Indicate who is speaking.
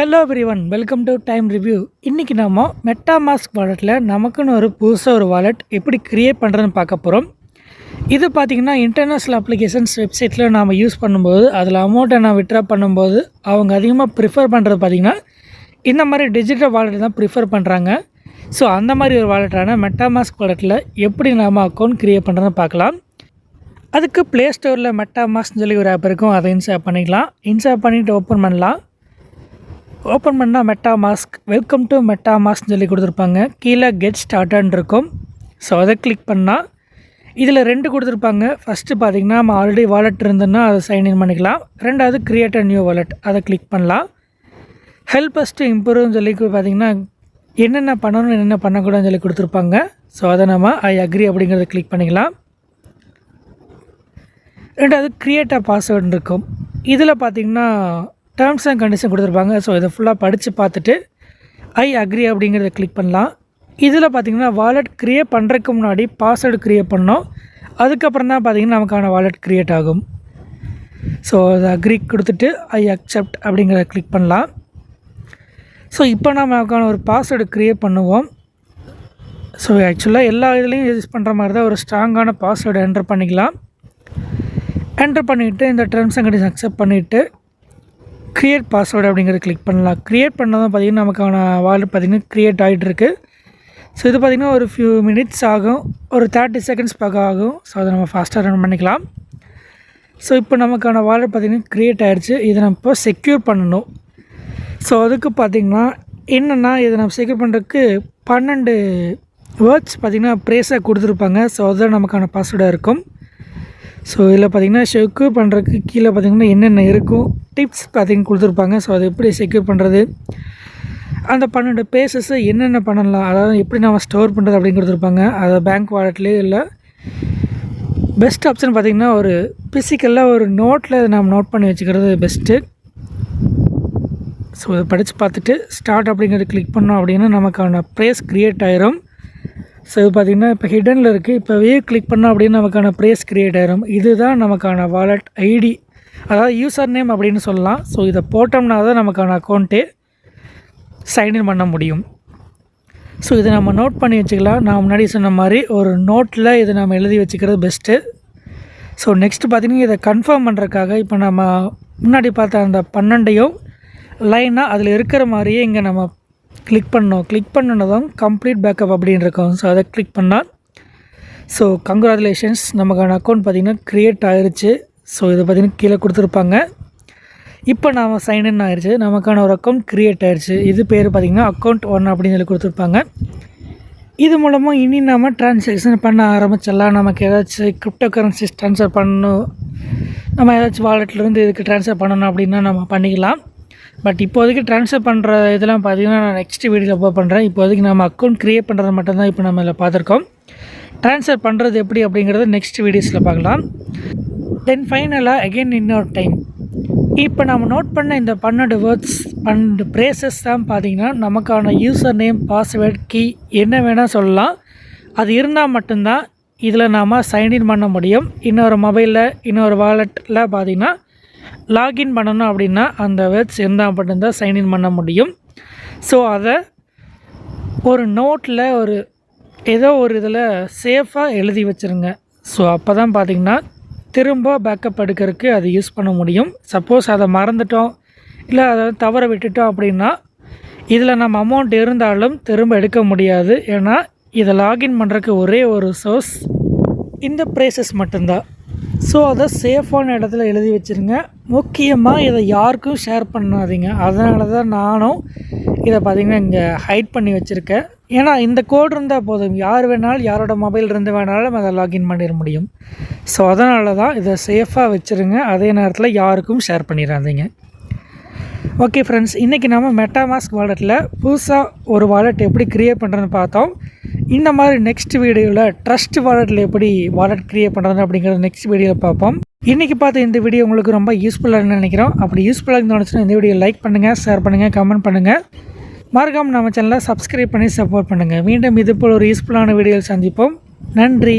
Speaker 1: Hello everyone welcome to time review இன்றைக்கி நம்ம MetaMask வாலெட்டில் நமக்குன்னு ஒரு புதுசாக ஒரு வாலெட் எப்படி க்ரியேட் பண்ணுறதுன்னு பார்க்க போகிறோம் இது பார்த்திங்கன்னா இன்டர்நேஷ்னல் அப்ளிகேஷன்ஸ் வெப்சைட்டில் நாம் யூஸ் பண்ணும்போது அதில் அமௌண்ட்டை நான் விட்ரா பண்ணும்போது அவங்க அதிகமாக ப்ரிஃபர் பண்ணுறது பார்த்திங்கன்னா இந்த மாதிரி டிஜிட்டல் வாலெட் தான் ப்ரிஃபர் பண்ணுறாங்க ஸோ அந்த மாதிரி ஒரு வாலெட்டான மெட்டாமாஸ்க் வாலெட்டில் எப்படி நாம் அக்கௌண்ட் க்ரியேட் பண்ணுறதுன்னு பார்க்கலாம். அதுக்கு ப்ளே ஸ்டோரில் மெட்டாமாஸ்க்னு சொல்லி ஒரு ஆப் இருக்கும் அதை இன்ஸ்டால் பண்ணிக்கலாம். இன்ஸ்டால் பண்ணிவிட்டு ஓப்பன் பண்ணலாம். ஓப்பன் பண்ணால் மெட்டா மாஸ்க் வெல்கம் டு மெட்டா மாஸ்க்னு சொல்லி கொடுத்துருப்பாங்க. கீழே கெட் ஸ்டார்டர்ன் இருக்கும். ஸோ அதை கிளிக் பண்ணால் இதில் ரெண்டு கொடுத்துருப்பாங்க. ஃபஸ்ட்டு பார்த்தீங்கன்னா நம்ம ஆல்ரெடி வாலெட் இருந்ததுன்னா அதை சைன்இன் பண்ணிக்கலாம். ரெண்டாவது கிரியேட் அ நியூ வாலெட் அதை கிளிக் பண்ணலாம். ஹெல்ப் அஸ் டு இம்ப்ரூவ்னு சொல்லி பார்த்தீங்கன்னா என்னென்ன பண்ணணும் என்னென்ன பண்ணக்கூடாதுன்னு சொல்லி கொடுத்துருப்பாங்க. ஸோ அதை நம்ம ஐ அக்ரி அப்படிங்கிறத கிளிக் பண்ணிக்கலாம். ரெண்டாவது கிரியேட் அ பாஸ்வேர்டு இருக்கும். இதில் பார்த்தீங்கன்னா டேர்ம்ஸ் அண்ட் கண்டிஷன் கொடுத்துருப்பாங்க. ஸோ இதை ஃபுல்லாக படித்து பார்த்துட்டு ஐ அக்ரி அப்படிங்கிறத கிளிக் பண்ணலாம். இதில் பார்த்தீங்கன்னா வாலெட் க்ரியேட் பண்ணுறதுக்கு முன்னாடி பாஸ்வேர்டு க்ரியேட் பண்ணோம். அதுக்கப்புறம் தான் பார்த்தீங்கன்னா நமக்கான வாலெட் க்ரியேட் ஆகும். ஸோ அதை அக்ரி கொடுத்துட்டு ஐ அக்செப்ட் அப்படிங்கிறத கிளிக் பண்ணலாம். ஸோ இப்போ நமக்கான ஒரு பாஸ்வேர்டு க்ரியேட் பண்ணுவோம். ஸோ ஆக்சுவலாக எல்லா இதுலேயும் யூஸ் பண்ணுற மாதிரி தான் ஒரு ஸ்ட்ராங்கான பாஸ்வேர்டு என்டர் பண்ணிக்கலாம். என்டர் பண்ணிவிட்டு இந்த டேர்ம்ஸ் அண்ட் கண்டிஷன் அக்செப்ட் பண்ணிவிட்டு க்ரியேட் பாஸ்வேர்டு அப்படிங்கிறத கிளிக் பண்ணலாம். க்ரியேட் பண்ணதும் பார்த்திங்கன்னா நமக்கான வாலெட் பார்த்திங்கன்னா க்ரியேட் ஆகிட்டுருக்கு ஸோ இது பார்த்திங்கன்னா ஒரு ஃபியூ மினிட்ஸ் ஆகும். ஒரு தேர்ட்டி செகண்ட்ஸ் பக்கம் ஆகும். ஸோ அதை நம்ம ஃபாஸ்ட்டாக ரன் பண்ணிக்கலாம். ஸோ இப்போ நமக்கான வாலெட் பார்த்திங்கன்னா க்ரியேட் ஆகிடுச்சு இதை நம்ம இப்போ செக்யூர் பண்ணணும். ஸோ அதுக்கு பார்த்திங்கன்னா என்னென்னா இதை நம்ம செக்யூர் பண்ணுறதுக்கு பன்னெண்டு வேர்ட்ஸ் பார்த்திங்கன்னா ப்ரேஸாக கொடுத்துருப்பாங்க. ஸோ அதுதான் நமக்கான பாஸ்வேர்டாக இருக்கும். ஸோ இதில் பார்த்திங்கன்னா செக்யூர் பண்ணுறதுக்கு கீழே பார்த்திங்கன்னா என்னென்ன இருக்கும் டிப்ஸ் பார்த்திங்க கொடுத்துருப்பாங்க. ஸோ அதை எப்படி செக்யூர் பண்ணுறது அந்த பன்னெண்டு பேசஸை என்னென்ன பண்ணலாம்? அதாவது எப்படி நம்ம ஸ்டோர் பண்ணுறது அப்படின்னு கொடுத்துருப்பாங்க. அதை பேங்க் வாலெட்லேயே இல்லை பெஸ்ட் ஆப்ஷன் பார்த்திங்கன்னா ஒரு ஃபிசிக்கலாக ஒரு நோட்டில் நம்ம நோட் பண்ணி வச்சுக்கிறது பெஸ்ட்டு ஸோ இதை படித்து பார்த்துட்டு ஸ்டார்ட் அப்படிங்கிறது கிளிக் பண்ணோம் அப்படின்னா நமக்கான ப்ரேஸ் க்ரியேட் ஆயிரும். ஸோ இது பார்த்திங்கன்னா இப்போ ஹிடனில் இருக்குது இப்போவே கிளிக் பண்ணோம் அப்படின்னு நமக்கான ப்ரேஸ் க்ரியேட் ஆகிரும் இதுதான் நமக்கான வாலெட் ஐடி அதாவது யூசர் நேம் அப்படின்னு சொல்லலாம். ஸோ இதை போட்டோம்னா தான் நமக்கான அக்கௌண்ட்டே சைன்இன் பண்ண முடியும். ஸோ இதை நம்ம நோட் பண்ணி வச்சுக்கலாம். நான் முன்னாடி சொன்ன மாதிரி ஒரு நோட்டில் இதை நம்ம எழுதி வச்சுக்கிறது பெஸ்ட்டு ஸோ நெக்ஸ்ட்டு பார்த்திங்கன்னா இதை கன்ஃபார்ம் பண்ணுறதுக்காக இப்போ நம்ம முன்னாடி பார்த்த அந்த பன்னெண்டையும் லைனாக அதில் இருக்கிற மாதிரியே இங்கே நம்ம கிளிக் பண்ணோம். கிளிக் பண்ணதும் கம்ப்ளீட் பேக்கப் அப்படின்னு இருக்கும். ஸோ அதை கிளிக் பண்ணால் ஸோ கங்க்ராச்சுலேஷன்ஸ் நமக்கான அக்கௌண்ட் பார்த்திங்கன்னா க்ரியேட் ஆகிருச்சு ஸோ இதை பார்த்திங்கன்னா கீழே கொடுத்துருப்பாங்க. இப்போ நாம் சைன்இன் ஆகிருச்சு நமக்கான ஒரு அக்கௌண்ட் க்ரியேட் ஆகிருச்சு இது பேர் பார்த்திங்கன்னா அக்கௌண்ட் ஒன் அப்படின்னு சொல்லி கொடுத்துருப்பாங்க. இது மூலமாக இனி நாம் ட்ரான்சாக்ஷன் பண்ண ஆரம்பிச்சிடலாம். நமக்கு ஏதாச்சும் கிரிப்டோ கரன்சிஸ் ட்ரான்ஸ்ஃபர் பண்ணணும். நம்ம ஏதாச்சும் வாலெட்லேருந்து இதுக்கு ட்ரான்ஸ்ஃபர் பண்ணணும் அப்படின்னா நம்ம பண்ணிக்கலாம். பட் இப்போதைக்கு ட்ரான்ஸ்ஃபர் பண்ணுற இதெல்லாம் பார்த்திங்கன்னா நான் நெக்ஸ்ட் வீடியோவில் அப்லோட் பண்ணுறேன் இப்போதைக்கு நம்ம அக்கௌண்ட் க்ரியேட் பண்ணுறது மட்டும்தான் இப்போ நம்ம இதில் பார்த்துருக்கோம். ட்ரான்ஸ்ஃபர் பண்ணுறது எப்படி அப்படிங்கிறத நெக்ஸ்ட் வீடியோஸில் பார்க்கலாம். தென் ஃபைனலாக அகெயின் இன்னொரு டைம் இப்போ நம்ம நோட் பண்ண இந்த பன்னெண்டு வேர்ட்ஸ் பன்னெண்டு ப்ரேசஸ் தான் பார்த்திங்கன்னா நமக்கான யூசர் நேம் பாஸ்வேர்ட் கீ என்ன வேணால் சொல்லலாம். அது இருந்தால் மட்டும்தான் இதில் நாம் சைன்இன் பண்ண முடியும். இன்னொரு மொபைலில் இன்னொரு வாலெட்டில் பார்த்திங்கன்னா லாகின் பண்ணணும் அப்படின்னா அந்த வேர்ட்ஸ் இருந்தால் மட்டும்தான் சைன்இன் பண்ண முடியும். ஸோ அதை ஒரு நோட்டில் ஒரு ஏதோ ஒரு இதில் சேஃபாக எழுதி வச்சுருங்க. ஸோ அப்போ தான் பார்த்திங்கன்னா திரும்ப பேக்கப் எடுக்கிறதுக்கு அது யூஸ் பண்ண முடியும். சப்போஸ் அதை மறந்துட்டோம் இல்லை அதை தவற விட்டுட்டோம் அப்படின்னா இதில் நம்ம அமௌண்ட் இருந்தாலும் திரும்ப எடுக்க முடியாது. ஏன்னா இதை லாகின் பண்ணுறதுக்கு ஒரே ஒரு சோர்ஸ் இந்த ப்ரைஸஸ் மட்டும்தான். ஸோ அதை சேஃபான இடத்துல எழுதி வச்சுருங்க. முக்கியமாக இதை யாருக்கும் ஷேர் பண்ணாதீங்க. அதனால தான் நானும் இதை பார்த்திங்கன்னா இங்கே ஹைட் பண்ணி வச்சுருக்கேன். ஏன்னா இந்த கோடு இருந்தால் போதும். யார் வேணாலும் யாரோட மொபைல் இருந்து வேணாலும் அதை லாகின் பண்ணிட முடியும். ஸோ அதனால தான் இதை சேஃபாக வச்சுருங்க. அதே நேரத்தில் யாருக்கும் ஷேர் பண்ணிடாதீங்க. ஓகே ஃப்ரெண்ட்ஸ் இன்றைக்கி நம்ம மெட்டாமாஸ்க் வாலெட்டில் புதுசாக ஒரு வாலெட் எப்படி க்ரியேட் பண்ணுறதுன்னு பார்த்தோம். இந்த மாதிரி நெக்ஸ்ட் வீடியோவில் ட்ரஸ்ட் வாலெட்டில் எப்படி வாலெட் க்ரியேட் பண்ணுறது அப்படிங்கிறத நெக்ஸ்ட் வீடியோவில் பார்ப்போம். இன்றைக்கி பார்த்த இந்த வீடியோ உங்களுக்கு ரொம்ப யூஸ்ஃபுல்லாக நினைக்கிறோம். அப்படி யூஸ்ஃபுல்லாக இருந்துச்சுன்னா இந்த வீடியோ லைக் பண்ணுங்கள் ஷேர் பண்ணுங்கள் கமெண்ட் பண்ணுங்கள் மறக்காமல் நம்ம சேனலை சப்ஸ்கிரைப் பண்ணி சப்போர்ட் பண்ணுங்கள் மீண்டும் இதுபோல் ஒரு யூஸ்ஃபுல்லான வீடியோவில் சந்திப்போம். நன்றி.